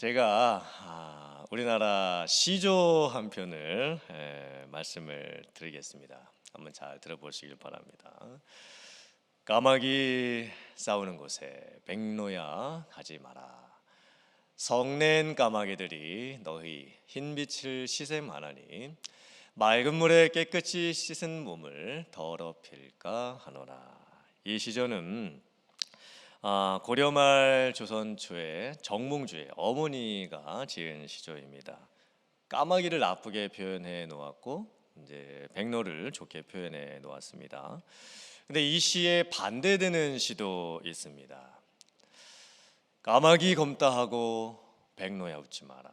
제가 아, 우리나라 시조 한 편을 에, 말씀을 드리겠습니다. 한번 잘 들어보시길 바랍니다. 까마귀 싸우는 곳에 백로야 가지 마라. 성낸 까마귀들이 너희 흰빛을 씻음하나니 맑은 물에 깨끗이 씻은 몸을 더럽힐까 하노라. 이 시조는 아, 고려말 조선 초에 정몽주의 어머니가 지은 시조입니다. 까마귀를 나쁘게 표현해 놓았고 이제 백로를 좋게 표현해 놓았습니다. 근데 이 시에 반대되는 시도 있습니다. 까마귀 검다 하고 백로야 웃지 마라.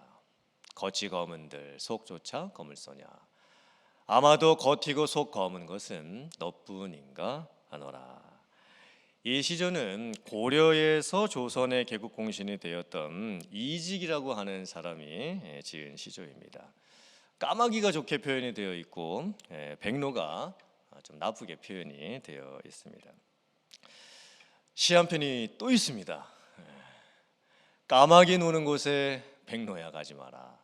겉이 검은들 속조차 검을소냐. 아마도 겉이고 속 검은 것은 너뿐인가 하노라. 이 시조는 고려에서 조선의 개국 공신이 되었던 이직이라고 하는 사람이 예, 지은 시조입니다. 까마귀가 좋게 표현이 되어 있고 예, 백로가 좀 나쁘게 표현이 되어 있습니다. 시 한 편이 또 있습니다. 예, 까마귀 노는 곳에 백로야 가지 마라.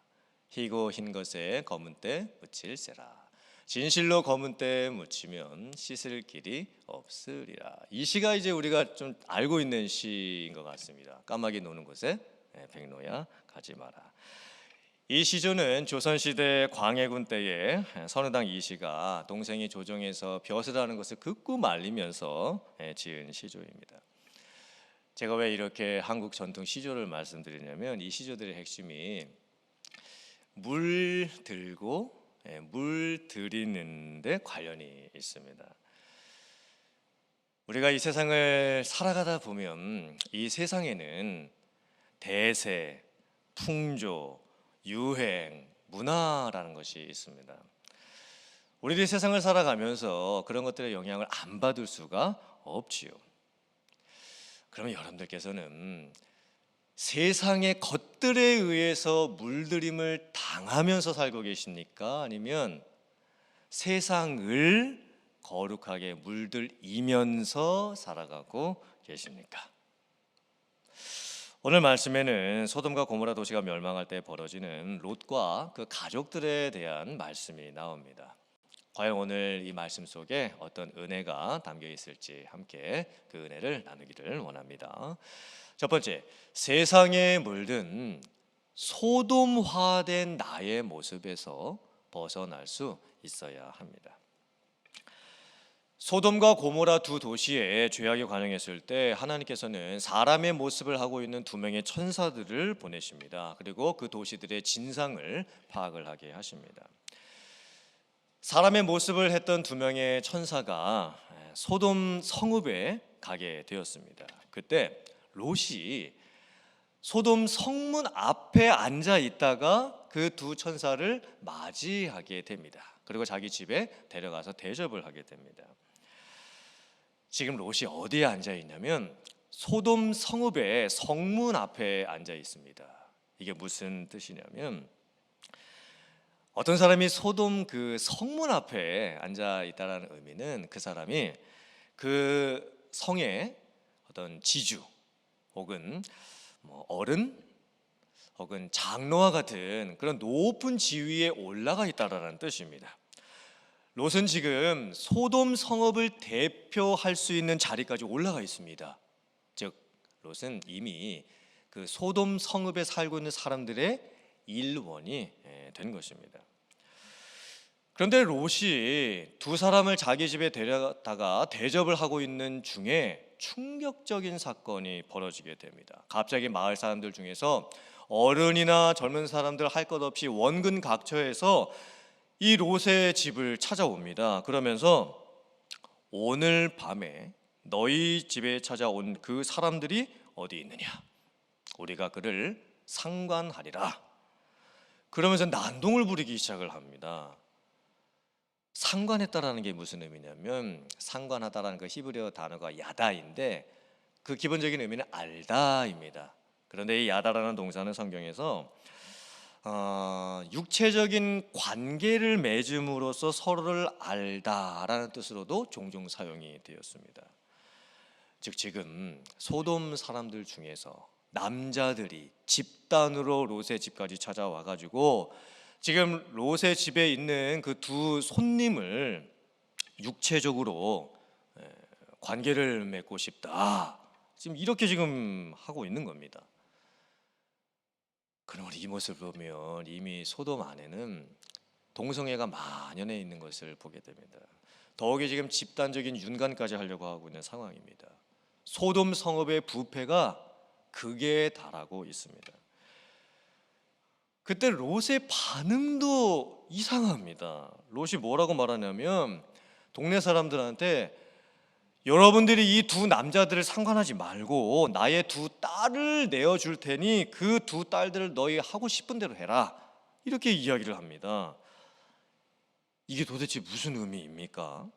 희고 흰 것에 검은 때 묻힐세라. 진실로 검은 때 묻히면 씻을 길이 없으리라. 이 시가 이제 우리가 좀 알고 있는 시인 것 같습니다. 까마귀 노는 곳에 예, 백로야 가지 마라. 이 시조는 조선 시대 광해군 때에 선우당 이시가 동생이 조정에서 벼슬하는 것을 극구 말리면서 예, 지은 시조입니다. 제가 왜 이렇게 한국 전통 시조를 말씀드리냐면 이 시조들의 핵심이 물 들고 예, 물 들이는데 관련이 있습니다. 우리가 이 세상을 살아가다 보면 이 세상에는 대세, 풍조, 유행, 문화라는 것이 있습니다. 우리들이 세상을 살아가면서 그런 것들의 영향을 안 받을 수가 없지요. 그러면 여러분들께서는 세상의 것들에 의해서 물들임을 당하면서 살고 계십니까? 아니면 세상을 거룩하게 물들이면서 살아가고 계십니까? 오늘 말씀에는 소돔과 고모라 도시가 멸망할 때 벌어지는 롯과 그 가족들에 대한 말씀이 나옵니다. 과연 오늘 이 말씀 속에 어떤 은혜가 담겨 있을지 함께 그 은혜를 나누기를 원합니다. 첫 번째, 세상에 물든 소돔화된 나의 모습에서 벗어날 수 있어야 합니다. 소돔과 고모라 두 도시에 죄악이 관영했을 때 하나님께서는 사람의 모습을 하고 있는 두 명의 천사들을 보내십니다. 그리고 그 도시들의 진상을 파악을 하게 하십니다. 사람의 모습을 했던 두 명의 천사가 소돔 성읍에 가게 되었습니다. 그때 롯이 소돔 성문 앞에 앉아 있다가 그 두 천사를 맞이하게 됩니다. 그리고 자기 집에 데려가서 대접을 하게 됩니다. 지금 롯이 어디에 앉아 있냐면 소돔 성읍의 성문 앞에 앉아 있습니다. 이게 무슨 뜻이냐면 어떤 사람이 소돔 그 성문 앞에 앉아 있다라는 의미는 그 사람이 그 성의 어떤 지주 혹은 뭐 어른 혹은 장로와 같은 그런 높은 지위에 올라가 있다라는 뜻입니다. 롯은 지금 소돔 성읍을 대표할 수 있는 자리까지 올라가 있습니다. 즉 롯은 이미 그 소돔 성읍에 살고 있는 사람들의 일원이 예, 된 것입니다. 그런데 롯이 두 사람을 자기 집에 데려다가 대접을 하고 있는 중에 충격적인 사건이 벌어지게 됩니다. 갑자기 마을 사람들 중에서 어른이나 젊은 사람들 할 것 없이 원근 각처에서 이 롯의 집을 찾아옵니다. 그러면서 오늘 밤에 너희 집에 찾아온 그 사람들이 어디 있느냐? 우리가 그를 상관하리라. 그러면서 난동을 부리기 시작을 합니다. 상관했다라는 게 무슨 의미냐면 상관하다라는 그 히브리어 단어가 야다인데 그 기본적인 의미는 알다입니다. 그런데 이 야다라는 동사는 성경에서 어, 육체적인 관계를 맺음으로써 서로를 알다라는 뜻으로도 종종 사용이 되었습니다. 즉 지금 소돔 사람들 중에서 남자들이 집단으로 롯의 집까지 찾아와 가지고 지금 롯의 집에 있는 그 두 손님을 육체적으로 에, 관계를 맺고 싶다. 지금 이렇게 지금 하고 있는 겁니다. 그러면 이 모습을 보면 이미 소돔 안에는 동성애가 만연해 있는 것을 보게 됩니다. 더욱이 지금 집단적인 윤관까지 하려고 하고 있는 상황입니다. 소돔 성읍의 부패가 극에 달하고 있습니다. 그때 롯의 반응도 이상합니다. 롯이 뭐라고 말하냐면 동네 사람들한테 여러분들이 이 두 남자들을 상관하지 말고 나의 두 딸을 내어 줄 테니 그 두 딸들을 너희 하고 싶은 대로 해라. 이렇게 이야기를 합니다. 이게 도대체 무슨 의미입니까?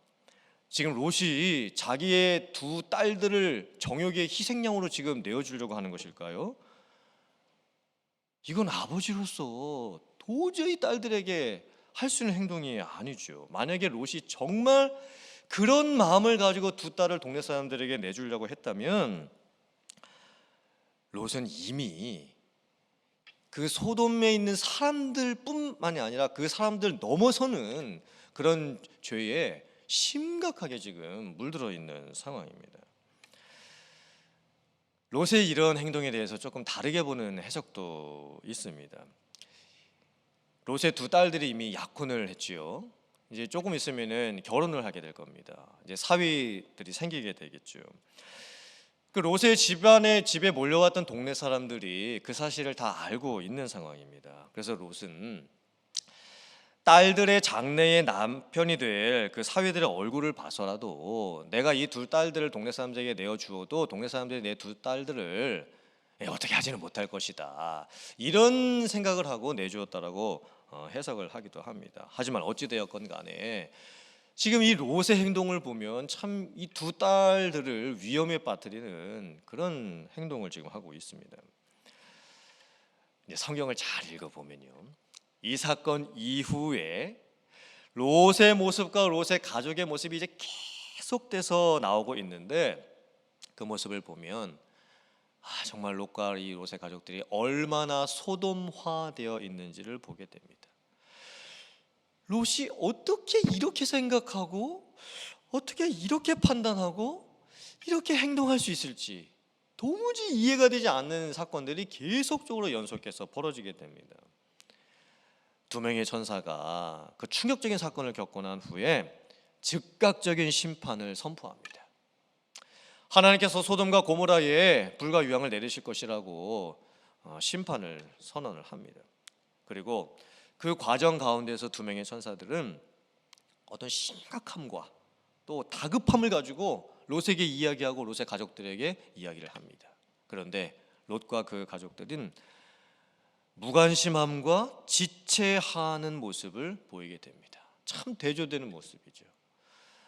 지금 롯이 자기의 두 딸들을 정욕의 희생양으로 지금 내어 주려고 하는 것일까요? 이건 아버지로서 도저히 딸들에게 할 수 있는 행동이 아니죠. 만약에 롯이 정말 그런 마음을 가지고 두 딸을 동네 사람들에게 내주려고 했다면 롯은 이미 그 소돔에 있는 사람들뿐만이 아니라 그 사람들 넘어서는 그런 죄에 심각하게 지금 물들어 있는 상황입니다. 롯의 이런 행동에 대해서 조금 다르게 보는 해석도 있습니다. 롯의 두 딸들이 이미 약혼을 했지요. 이제 조금 있으면은 결혼을 하게 될 겁니다. 이제 사위들이 생기게 되겠죠. 그 롯의 집안에 집에 몰려왔던 동네 사람들이 그 사실을 다 알고 있는 상황입니다. 그래서 롯은 딸들의 장래의 남편이 될 그 사위들의 얼굴을 봐서라도 내가 이 두 딸들을 동네 사람들에게 내어 주어도 동네 사람들이 내 두 딸들을 예, 어떻게 하지는 못할 것이다. 이런 생각을 하고 내주었다라고 어, 해석을 하기도 합니다. 하지만 어찌 되었건 간에 지금 이 롯의 행동을 보면 참 이 두 딸들을 위험에 빠뜨리는 그런 행동을 지금 하고 있습니다. 성경을 잘 읽어 보면요. 이 사건 이후에 롯의 모습과 롯의 가족의 모습이 이제 계속돼서 나오고 있는데 그 모습을 보면 아, 정말 롯과 이 롯의 가족들이 얼마나 소돔화되어 있는지를 보게 됩니다. 롯이 어떻게 이렇게 생각하고 어떻게 이렇게 판단하고 이렇게 행동할 수 있을지 도무지 이해가 되지 않는 사건들이 계속적으로 연속해서 벌어지게 됩니다. 두 명의 천사가 그 충격적인 사건을 겪고 난 후에 즉각적인 심판을 선포합니다. 하나님께서 소돔과 고모라에 불과 유황을 내리실 것이라고 어, 심판을 선언을 합니다. 그리고 그 과정 가운데서 두 명의 천사들은 어떤 심각함과 또 다급함을 가지고 롯에게 이야기하고 롯의 가족들에게 이야기를 합니다. 그런데 롯과 그 가족들은 무관심함과 지체하는 모습을 보이게 됩니다. 참 대조되는 모습이죠.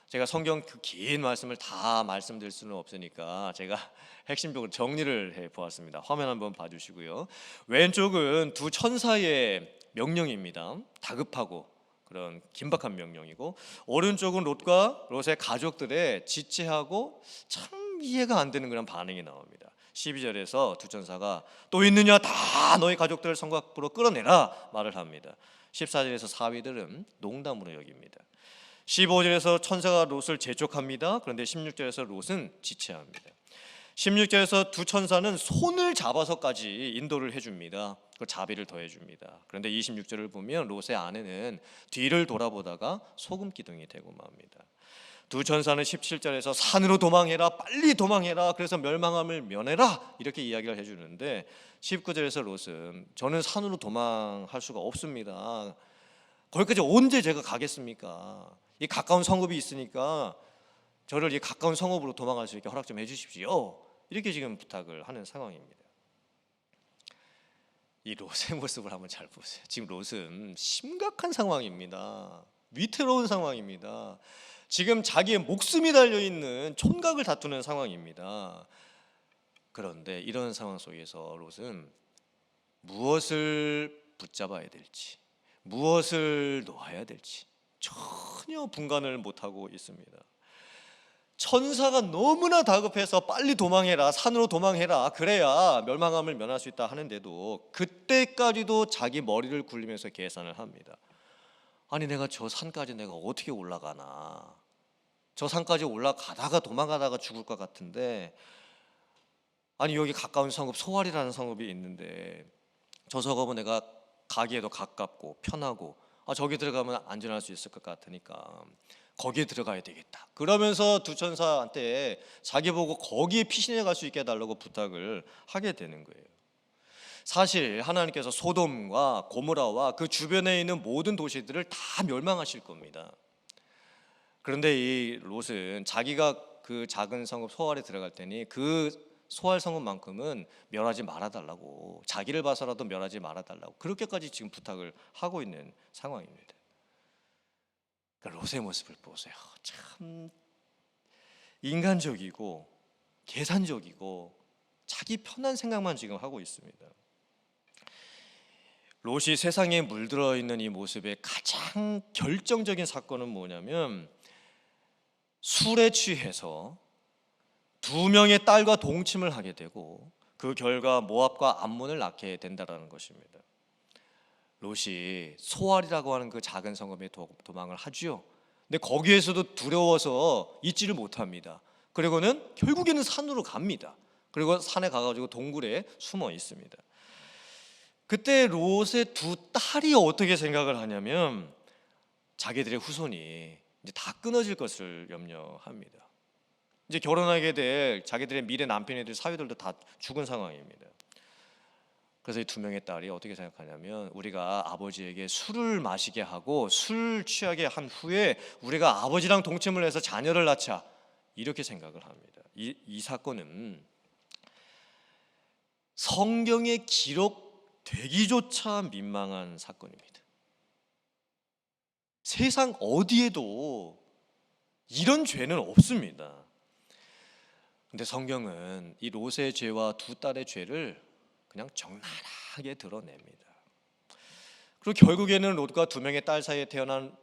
제가 성경 그 긴 말씀을 다 말씀드릴 수는 없으니까 제가 핵심적으로 정리를 해 보았습니다. 화면 한번 봐주시고요. 왼쪽은 두 천사의 명령입니다. 다급하고 그런 긴박한 명령이고 오른쪽은 롯과 롯의 가족들의 지체하고 참 이해가 안 되는 그런 반응이 나옵니다. 12절에서 두 천사가 또 있느냐 다 너희 가족들을 성곽 앞으로 끌어내라 말을 합니다. 14절에서 사위들은 농담으로 여깁니다. 15절에서 천사가 롯을 재촉합니다. 그런데 16절에서 롯은 지체합니다. 16절에서 두 천사는 손을 잡아서까지 인도를 해줍니다. 그 자비를 더해줍니다. 그런데 26절을 보면 롯의 아내는 뒤를 돌아보다가 소금 기둥이 되고 맙니다. 두 천사는 17절에서 산으로 도망해라 빨리 도망해라 그래서 멸망함을 면해라 이렇게 이야기를 해주는데 19절에서 롯은 저는 산으로 도망할 수가 없습니다. 거기까지 언제 제가 가겠습니까? 이 가까운 성읍이 있으니까 저를 이 가까운 성읍으로 도망갈 수 있게 허락 좀 해주십시오. 이렇게 지금 부탁을 하는 상황입니다. 이 롯의 모습을 한번 잘 보세요. 지금 롯은 심각한 상황입니다. 위태로운 상황입니다 지금 자기의 목숨이 달려 있는 촌각을 다투는 상황입니다. 그런데 이런 상황 속에서 롯은 무엇을 붙잡아야 될지, 무엇을 놓아야 될지 전혀 분간을 못 하고 있습니다. 천사가 너무나 다급해서 빨리 도망해라 산으로 도망해라 그래야 멸망함을 면할 수 있다 하는데도 그때까지도 자기 머리를 굴리면서 계산을 합니다. 아니 내가 저 산까지 내가 어떻게 올라가나 저 산까지 올라가다가 도망가다가 죽을 것 같은데 아니 여기 가까운 성읍 소활이라는 성읍이 있는데 저 성읍은 내가 가기에도 가깝고 편하고 아 저기 들어가면 안전할 수 있을 것 같으니까 거기에 들어가야 되겠다. 그러면서 두 천사한테 자기 보고 거기에 피신해 갈 수 있게 해달라고 부탁을 하게 되는 거예요. 사실 하나님께서 소돔과 고모라와 그 주변에 있는 모든 도시들을 다 멸망하실 겁니다. 그런데 이 롯은 자기가 그 작은 성읍 소알에 들어갈 테니 그 소알 성읍만큼은 멸하지 말아달라고 자기를 봐서라도 멸하지 말아달라고 그렇게까지 지금 부탁을 하고 있는 상황입니다. 그러니까 롯의 모습을 보세요. 참 인간적이고 계산적이고 자기 편한 생각만 지금 하고 있습니다. 롯이 세상에 물들어 있는 이 모습의 가장 결정적인 사건은 뭐냐면 술에 취해서 두 명의 딸과 동침을 하게 되고 그 결과 모압과 암몬을 낳게 된다라는 것입니다. 롯이 소알이라고 하는 그 작은 성읍에 도, 도망을 하지요. 근데 거기에서도 두려워서 있지를 못합니다. 그리고는 결국에는 산으로 갑니다. 그리고 산에 가가지고 동굴에 숨어 있습니다. 그때 롯의 두 딸이 어떻게 생각을 하냐면 자기들의 후손이 이제 다 끊어질 것을 염려합니다. 이제 결혼하게 될 자기들의 미래 남편애들 사위들도 다 죽은 상황입니다. 그래서 이 두 명의 딸이 어떻게 생각하냐면 우리가 아버지에게 술을 마시게 하고 술 취하게 한 후에 우리가 아버지랑 동침을 해서 자녀를 낳자 이렇게 생각을 합니다. 이, 이 사건은 성경에 기록되기조차 민망한 사건입니다. 세상 어디에도 이런 죄는 없습니다. 근데 성경은 이 롯의 죄와 두 딸의 죄를 그냥 적나라하게 드러냅니다. 그리고 결국에는 롯과 두 명의 딸 사이에 태어난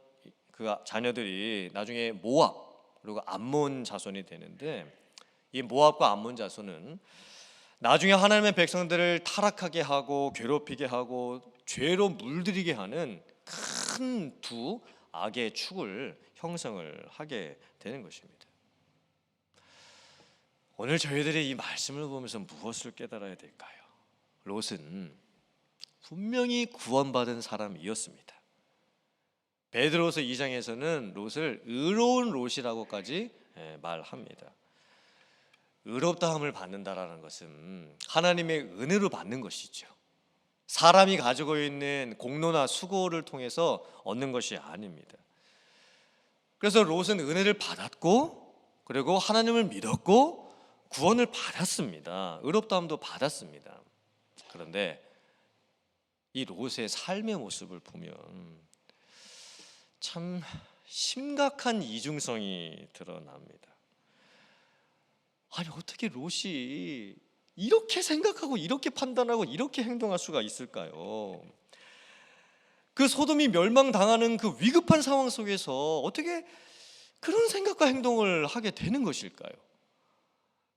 그 자녀들이 나중에 모압 그리고 암몬 자손이 되는데 이 모압과 암몬 자손은 나중에 하나님의 백성들을 타락하게 하고 괴롭히게 하고 죄로 물들이게 하는 큰 두 악의 축을 형성을 하게 되는 것입니다. 오늘 저희들이 이 말씀을 보면서 무엇을 깨달아야 될까요? 롯은 분명히 구원받은 사람이었습니다. 베드로서 2장에서는 롯을 의로운 롯이라고까지 예, 말합니다. 의롭다함을 받는다라는 것은 하나님의 은혜로 받는 것이죠. 사람이 가지고 있는 공로나 수고를 통해서 얻는 것이 아닙니다. 그래서 롯은 은혜를 받았고 그리고 하나님을 믿었고 구원을 받았습니다. 의롭다함도 받았습니다. 그런데 이 롯의 삶의 모습을 보면 참 심각한 이중성이 드러납니다. 아니 어떻게 롯이 이렇게 생각하고 이렇게 판단하고 이렇게 행동할 수가 있을까요? 그 소돔이 멸망당하는 그 위급한 상황 속에서 어떻게 그런 생각과 행동을 하게 되는 것일까요?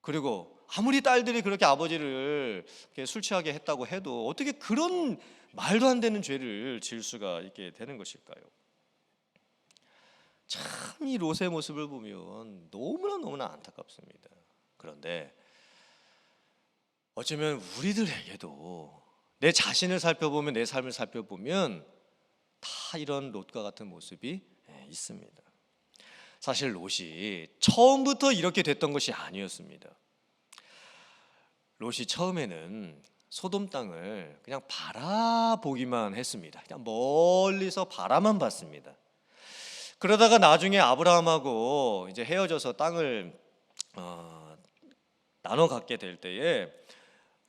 그리고 아무리 딸들이 그렇게 아버지를 술 취하게 했다고 해도 어떻게 그런 말도 안 되는 죄를 지을 수가 있게 되는 것일까요? 참 이 롯의 모습을 보면 너무나 너무나 안타깝습니다. 그런데 어쩌면 우리들에게도 내 자신을 살펴보면 내 삶을 살펴보면 다 이런 롯과 같은 모습이 예, 있습니다. 사실 롯이 처음부터 이렇게 됐던 것이 아니었습니다. 롯이 처음에는 소돔 땅을 그냥 바라보기만 했습니다. 그냥 멀리서 바라만 봤습니다. 그러다가 나중에 아브라함하고 이제 헤어져서 땅을 어, 나눠 갖게 될 때에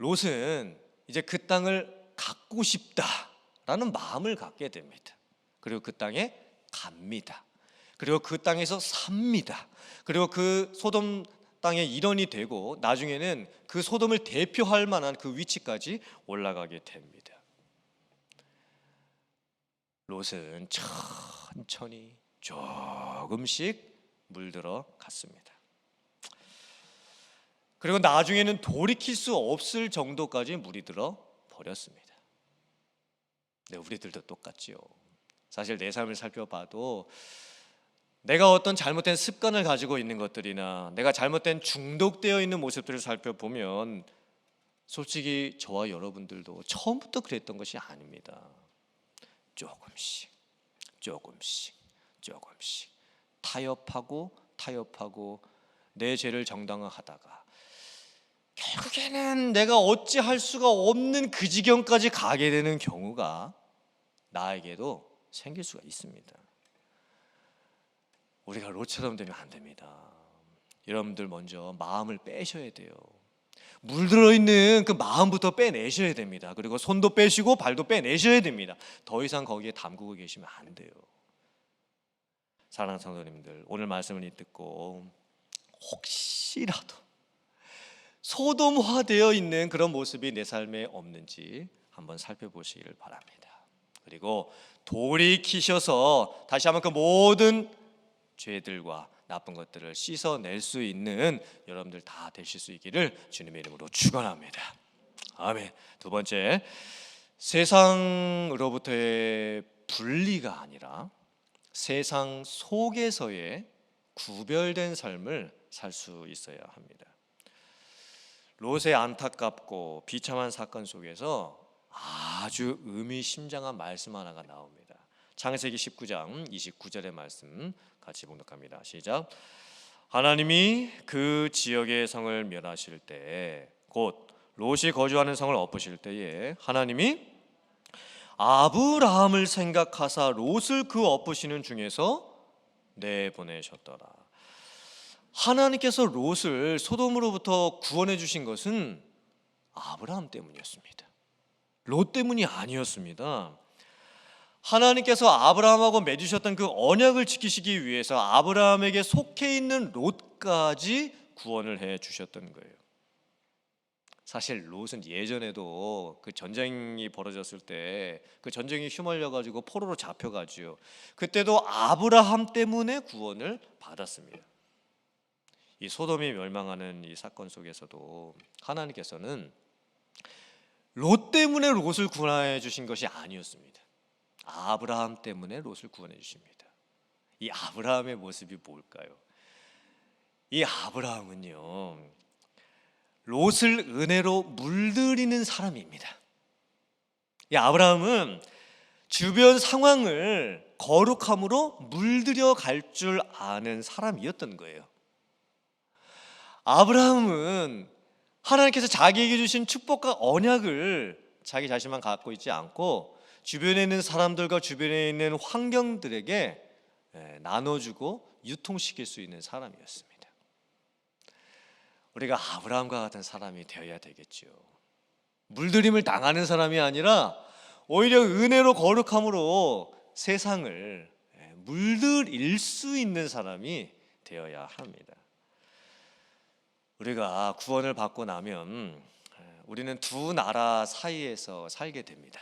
롯은 이제 그 땅을 갖고 싶다라는 마음을 갖게 됩니다. 그리고 그 땅에 갑니다. 그리고 그 땅에서 삽니다. 그리고 그 소돔 땅의 일원이 되고 나중에는 그 소돔을 대표할 만한 그 위치까지 올라가게 됩니다. 롯은 천천히 조금씩 물들어 갔습니다. 그리고 나중에는 돌이킬 수 없을 정도까지 물이 들어 버렸습니다. 네, 우리들도 똑같지요. 사실 내 삶을 살펴봐도 내가 어떤 잘못된 습관을 가지고 있는 것들이나 내가 잘못된 중독되어 있는 모습들을 살펴보면 솔직히 저와 여러분들도 처음부터 그랬던 것이 아닙니다. 조금씩, 조금씩, 조금씩 타협하고 타협하고 내 죄를 정당화하다가 결국에는 내가 어찌할 수가 없는 그 지경까지 가게 되는 경우가 나에게도 생길 수가 있습니다. 우리가 롯처럼 되면 안 됩니다. 여러분들 먼저 마음을 빼셔야 돼요. 물들어 있는 그 마음부터 빼내셔야 됩니다. 그리고 손도 빼시고 발도 빼내셔야 됩니다. 더 이상 거기에 담그고 계시면 안 돼요. 사랑하는 성도님들, 오늘 말씀을 듣고 혹시라도 소돔화되어 있는 그런 모습이 내 삶에 없는지 한번 살펴보시기를 바랍니다. 그리고 돌이키셔서 다시 한번 그 모든 죄들과 나쁜 것들을 씻어낼 수 있는 여러분들 다 되실 수 있기를 주님의 이름으로 축원합니다. 아멘. 두 번째 세상으로부터의 분리가 아니라 세상 속에서의 구별된 삶을 살 수 있어야 합니다. 롯의 안타깝고 비참한 사건 속에서 아주 의미심장한 말씀 하나가 나옵니다. 창세기 19장 29절의 말씀 같이 봉독합니다. 시작. 하나님이 그 지역의 성을 멸하실 때 곧 롯이 거주하는 성을 엎으실 때에 하나님이 아브라함을 생각하사 롯을 그 엎으시는 중에서 내보내셨더라. 하나님께서 롯을 소돔으로부터 구원해 주신 것은 아브라함 때문이었습니다. 롯 때문이 아니었습니다. 하나님께서 아브라함하고 맺으셨던 그 언약을 지키시기 위해서 아브라함에게 속해 있는 롯까지 구원을 해 주셨던 거예요. 사실 롯은 예전에도 그 전쟁이 벌어졌을 때 그 전쟁이 휘말려 가지고 포로로 잡혀 가지요. 그때도 아브라함 때문에 구원을 받았습니다. 이 소돔이 멸망하는 이 사건 속에서도 하나님께서는 롯 때문에 롯을 구원해 주신 것이 아니었습니다. 아브라함 때문에 롯을 구원해 주십니다. 이 아브라함의 모습이 뭘까요? 이 아브라함은요. 롯을 은혜로 물들이는 사람입니다. 이 아브라함은 주변 상황을 거룩함으로 물들여 갈 줄 아는 사람이었던 거예요. 아브라함은 하나님께서 자기에게 주신 축복과 언약을 자기 자신만 갖고 있지 않고 주변에 있는 사람들과 주변에 있는 환경들에게 예, 나눠주고 유통시킬 수 있는 사람이었습니다. 우리가 아브라함과 같은 사람이 되어야 되겠지요. 물들임을 당하는 사람이 아니라 오히려 은혜로 거룩함으로 세상을 예, 물들일 수 있는 사람이 되어야 합니다. 우리가 구원을 받고 나면 예, 우리는 두 나라 사이에서 살게 됩니다.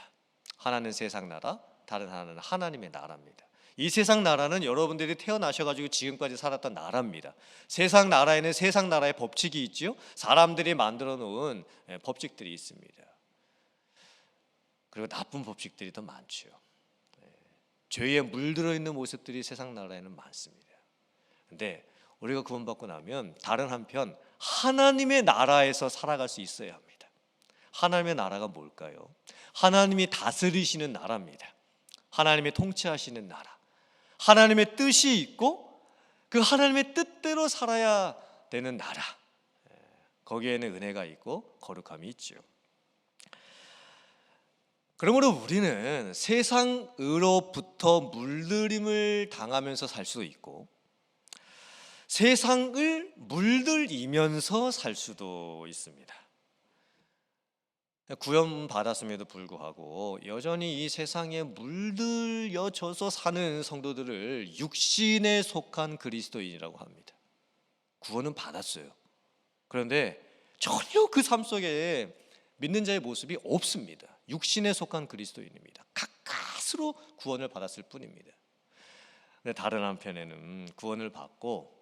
하나는 세상 나라, 다른 하나는 하나님의 나라입니다. 이 세상 나라는 여러분들이 태어나셔가지고 지금까지 살았던 나라입니다. 세상 나라에는 세상 나라의 법칙이 있지요. 사람들이 만들어 놓은 예, 법칙들이 있습니다. 그리고 나쁜 법칙들이 더 많죠. 예, 죄에 물들어 있는 모습들이 세상 나라에는 많습니다. 근데 우리가 구원받고 나면 다른 한편 하나님의 나라에서 살아갈 수 있어야 합니다. 하나님의 나라가 뭘까요? 하나님이 다스리시는 나라입니다. 하나님이 통치하시는 나라. 하나님의 뜻이 있고 그 하나님의 뜻대로 살아야 되는 나라. 예, 거기에는 은혜가 있고 거룩함이 있죠. 그러므로 우리는 세상으로부터 물들임을 당하면서 살 수도 있고 세상을 물들이면서 살 수도 있습니다. 구원 받았음에도 불구하고 여전히 이 세상에 물들여져서 사는 성도들을 육신에 속한 그리스도인이라고 합니다. 구원은 받았어요. 그런데 전혀 그 삶 속에 믿는 자의 모습이 없습니다. 육신에 속한 그리스도인입니다. 가까스로 구원을 받았을 뿐입니다. 다른 한편에는 구원을 받고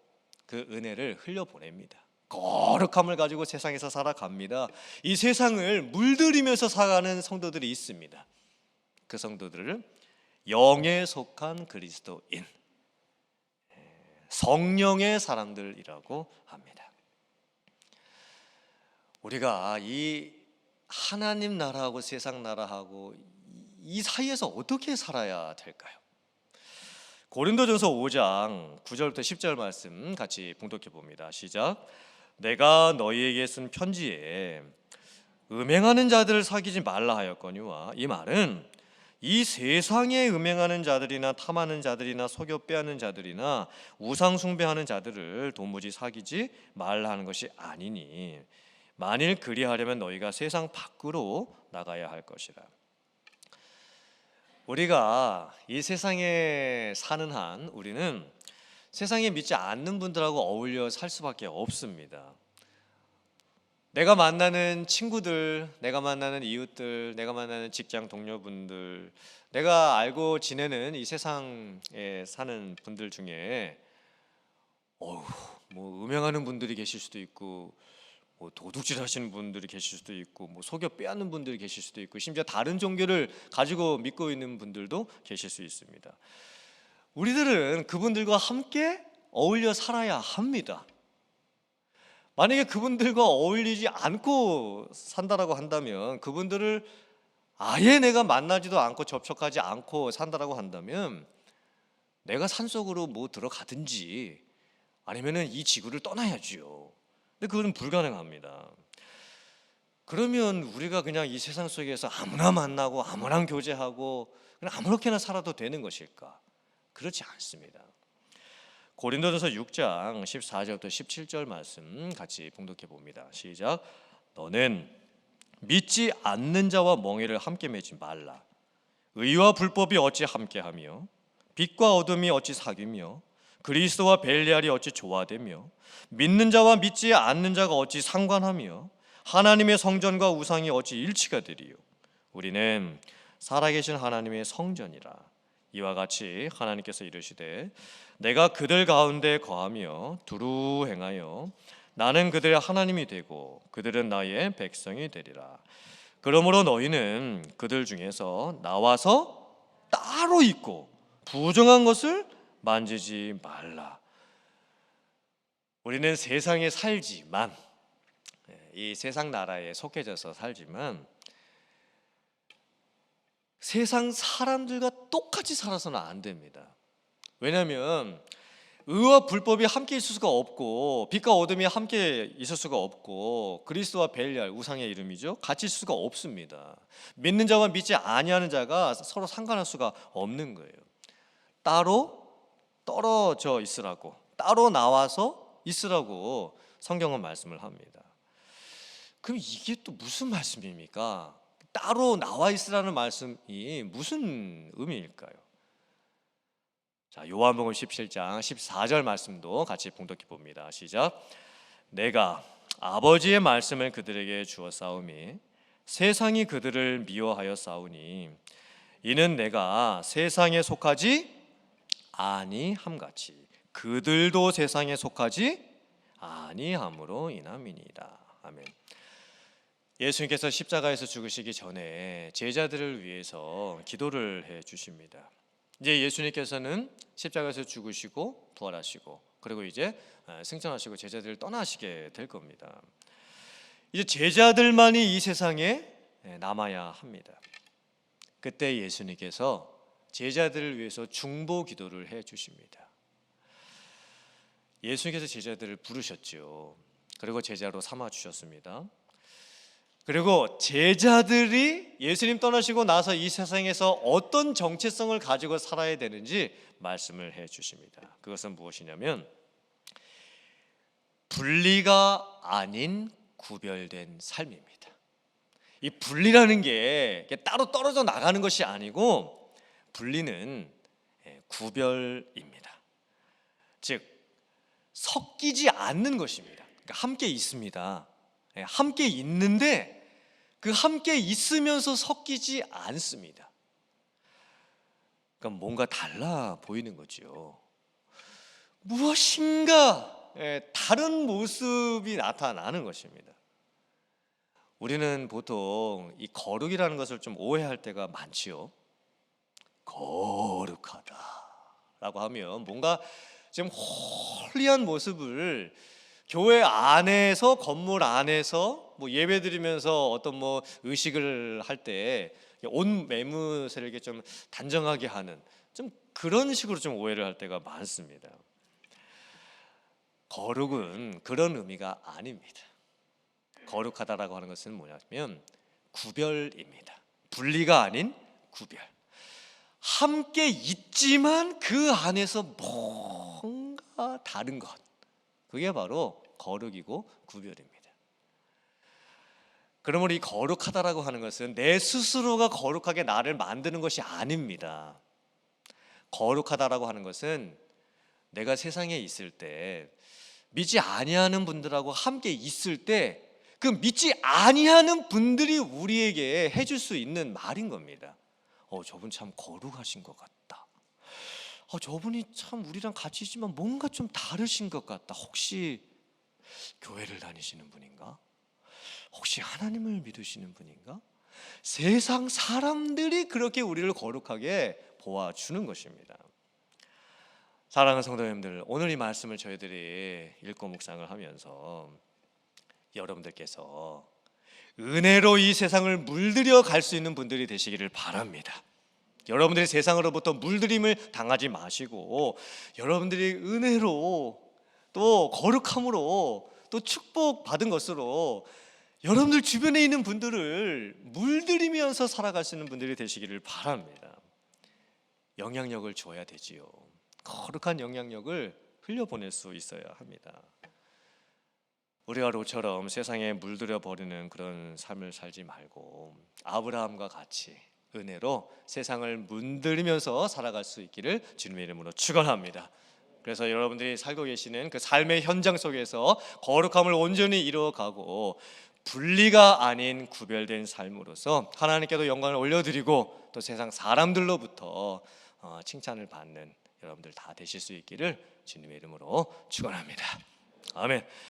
그 은혜를 흘려 보냅니다. 거룩함을 가지고 세상에서 살아갑니다. 이 세상을 물들이면서 살아가는 성도들이 있습니다. 그 성도들을 영에 속한 그리스도인, 성령의 사람들이라고 합니다. 우리가 이 하나님 나라하고 세상 나라하고 이 사이에서 어떻게 살아야 될까요? 고린도전서 5장 9절부터 10절 말씀 같이 봉독해 봅니다. 시작. 내가 너희에게 쓴 편지에 음행하는 자들을 사귀지 말라 하였거니와 이 말은 이 세상에 음행하는 자들이나 탐하는 자들이나 속여 빼앗는 자들이나 우상 숭배하는 자들을 도무지 사귀지 말라 하는 것이 아니니 만일 그리하려면 너희가 세상 밖으로 나가야 할 것이라. 우리가 이 세상에 사는 한 우리는 세상에 믿지 않는 분들하고 어울려 살 수밖에 없습니다. 내가 만나는 친구들, 내가 만나는 이웃들, 내가 만나는 직장 동료분들, 내가 알고 지내는 이 세상에 사는 분들 중에 어우, 뭐 음행하는 분들이 계실 수도 있고 뭐 도둑질 하시는 분들이 계실 수도 있고 뭐 속여 빼앗는 분들이 계실 수도 있고 심지어 다른 종교를 가지고 믿고 있는 분들도 계실 수 있습니다. 우리들은 그분들과 함께 어울려 살아야 합니다. 만약에 그분들과 어울리지 않고 산다라고 한다면 그분들을 아예 내가 만나지도 않고 접촉하지 않고 산다라고 한다면 내가 산속으로 뭐 들어가든지 아니면은 이 지구를 떠나야지요. 근데 그건 불가능합니다. 그러면 우리가 그냥 이 세상 속에서 아무나 만나고 아무나 교제하고 그냥 아무렇게나 살아도 되는 것일까? 그렇지 않습니다. 고린도전서 6장 14절부터 17절 말씀 같이 봉독해 봅니다. 시작. 너는 믿지 않는 자와 멍에를 함께 맺지 말라. 의와 불법이 어찌 함께하며 빛과 어둠이 어찌 사귀며 그리스도와 벨리알이 어찌 조화되며 믿는 자와 믿지 않는 자가 어찌 상관하며 하나님의 성전과 우상이 어찌 일치가 되리요? 우리는 살아계신 하나님의 성전이라. 이와 같이 하나님께서 이르시되 내가 그들 가운데 거하며 두루 행하여 나는 그들의 하나님이 되고 그들은 나의 백성이 되리라. 그러므로 너희는 그들 중에서 나와서 따로 있고 부정한 것을 만지지 말라. 우리는 세상에 살지만 예, 이 세상 나라에 속해져서 살지만 세상 사람들과 똑같이 살아서는 안 됩니다. 왜냐하면 의와 불법이 함께 있을 수가 없고 빛과 어둠이 함께 있을 수가 없고 그리스도와 벨리알 우상의 이름이죠 같이 있을 수가 없습니다. 믿는 자와 믿지 아니하는 자가 서로 상관할 수가 없는 거예요. 따로 떨어져 있으라고 따로 나와서 있으라고 성경은 말씀을 합니다. 그럼 이게 또 무슨 말씀입니까? 따로 나와 있으라는 말씀이 무슨 의미일까요? 자, 요한복음 17장 14절 말씀도 같이 봉독해 봅니다. 시작. 내가 아버지의 말씀을 그들에게 주어 싸움이 세상이 그들을 미워하여 싸우니 이는 내가 세상에 속하지 아니함같이 그들도 세상에 속하지 아니함으로 인함이니이다. 아멘. 예수님께서 십자가에서 죽으시기 전에 제자들을 위해서 기도를 해 주십니다. 이제 예수님께서는 십자가에서 죽으시고 부활하시고 그리고 이제 아, 승천하시고 제자들을 떠나시게 될 겁니다. 이제 제자들만이 이 세상에 남아야 합니다. 그때 예수님께서 제자들을 위해서 중보 기도를 해 주십니다. 예수님께서 제자들을 부르셨죠. 그리고 제자로 삼아 주셨습니다. 그리고 제자들이 예수님 떠나시고 나서 이 세상에서 어떤 정체성을 가지고 살아야 되는지 말씀을 해 주십니다. 그것은 무엇이냐면 분리가 아닌 구별된 삶입니다. 이 분리라는 게 따로 떨어져 나가는 것이 아니고 분리는 예, 구별입니다. 즉 섞이지 않는 것입니다. 그러니까 함께 있습니다. 예, 함께 있는데 그 함께 있으면서 섞이지 않습니다. 그러니까 뭔가 달라 보이는 거죠. 무엇인가 예, 다른 모습이 나타나는 것입니다. 우리는 보통 이 거룩이라는 것을 좀 오해할 때가 많지요. 거룩하다라고 하면 뭔가 좀 홀리한 모습을 교회 안에서 건물 안에서 뭐 예배 드리면서 어떤 뭐 의식을 할 때 온 매무새를 이렇게 좀 단정하게 하는 좀 그런 식으로 좀 오해를 할 때가 많습니다. 거룩은 그런 의미가 아닙니다. 거룩하다라고 하는 것은 뭐냐면 구별입니다. 분리가 아닌 구별. 함께 있지만 그 안에서 뭔가 다른 것. 그게 바로 거룩이고 구별입니다. 그러므로 이 거룩하다라고 하는 것은 내 스스로가 거룩하게 나를 만드는 것이 아닙니다. 거룩하다라고 하는 것은 내가 세상에 있을 때 믿지 아니하는 분들하고 함께 있을 때 그 믿지 아니하는 분들이 우리에게 해줄 수 있는 말인 겁니다. 어, 저분 참 거룩하신 것 같다. 어, 저분이 참 우리랑 같이 있지만 뭔가 좀 다르신 것 같다. 혹시 교회를 다니시는 분인가? 혹시 하나님을 믿으시는 분인가? 세상 사람들이 그렇게 우리를 거룩하게 보아주는 것입니다. 사랑하는 성도님들, 오늘 이 말씀을 저희들이 읽고 묵상을 하면서 여러분들께서 은혜로 이 세상을 물들여 갈 수 있는 분들이 되시기를 바랍니다. 여러분들이 세상으로부터 물들임을 당하지 마시고 여러분들이 은혜로 또 거룩함으로 또 축복 받은 것으로 여러분들 주변에 있는 분들을 물들이면서 살아갈 수 있는 분들이 되시기를 바랍니다. 영향력을 줘야 되지요. 거룩한 영향력을 흘려보낼 수 있어야 합니다. 우리가 롯처럼 세상에 물들여 버리는 그런 삶을 살지 말고 아브라함과 같이 은혜로 세상을 문들이면서 살아갈 수 있기를 주님의 이름으로 축원합니다. 그래서 여러분들이 살고 계시는 그 삶의 현장 속에서 거룩함을 온전히 이루어가고 분리가 아닌 구별된 삶으로서 하나님께도 영광을 올려드리고 또 세상 사람들로부터 어, 칭찬을 받는 여러분들 다 되실 수 있기를 주님의 이름으로 축원합니다. 아멘.